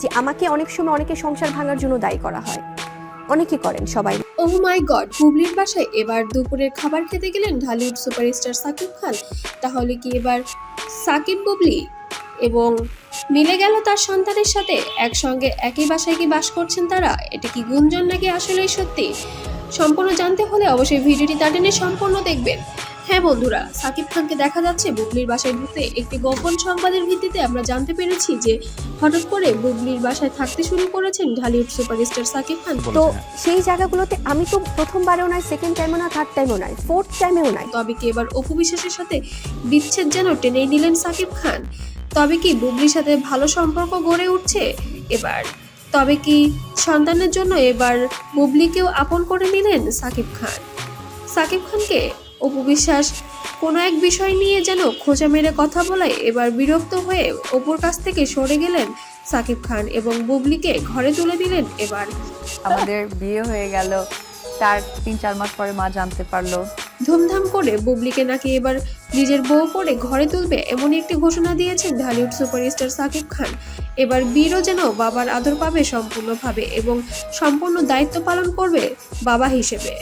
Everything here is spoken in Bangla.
যে আমাকে অনেক সময় অনেকে সংসার ভাঙার জন্য দায়ী করা হয়। অনেকে করেন সবাই। ওহ মাই গড বুবলির বাসায় এবার দুপুরের খাবার খেতে গেলেন ঢালিউড সুপারস্টার সাকিব খান। তাহলে কি এবার সাকিব, বুবলি এবং মিলে গেল তার সন্তানের সাথে? একসঙ্গে একই বাসায় কি বাস করছেন তারা? এটা কি গুঞ্জন নাকি আসলেই সত্যি? সম্পূর্ণ জানতে হলে অবশ্যই ভিডিওটি তাটেনে সম্পূর্ণ দেখবেন। হ্যাঁ বন্ধুরা সাকিব খানকে দেখা যাচ্ছে বুবলির বাসায় ঢুকতে। একটি গোপন সংবাদের ভিত্তিতে আমরা জানতে পেরেছি যে হঠাৎ করে বুবলির বাসায় থাকতে শুরু করেছেন ঢালিউড সুপারস্টার সাকিব খান। তো সেই জায়গাগুলোতে আমি তো প্রথমবারেও নয় সেকেন্ড টাইমও না থার্ড টাইমও নয় ফোর্থ টাইমেও নাই তবে কি এবার অপু বিশ্বাসের সাথে বিচ্ছেদ যেন টেনেই নিলেন সাকিব খান? তবে কি বুবলির সাথে ভালো সম্পর্ক গড়ে উঠছে এবার? তবে কি সন্তানের জন্য এবার বুবলিকেও আপন করে নিলেন সাকিব খান? সাকিব খানকে অপু বিশ্বাস কোনো এক বিষয় নিয়ে যেন খোঁজা মেরে কথা বলায় এবার বিরক্ত হয়ে অপুর কাছ থেকে সরে গেলেন সাকিব খান এবং বুবলিকে ঘরে তুলে দিলেন এবার। আমাদের বিয়ে হয়ে গেল। তার তিন চার মাস পরে মা জানতে পারল। ধুমধাম করে বুবলিকে নাকি এবার নিজের বউ করে ঘরে তুলবে এমনই একটি ঘোষণা দিয়েছেন ঢালিউড সুপারস্টার সাকিব খান। এবার বীরও যেন বাবার আদর পাবে সম্পূর্ণভাবে এবং সম্পূর্ণ দায়িত্ব পালন করবে বাবা হিসেবে।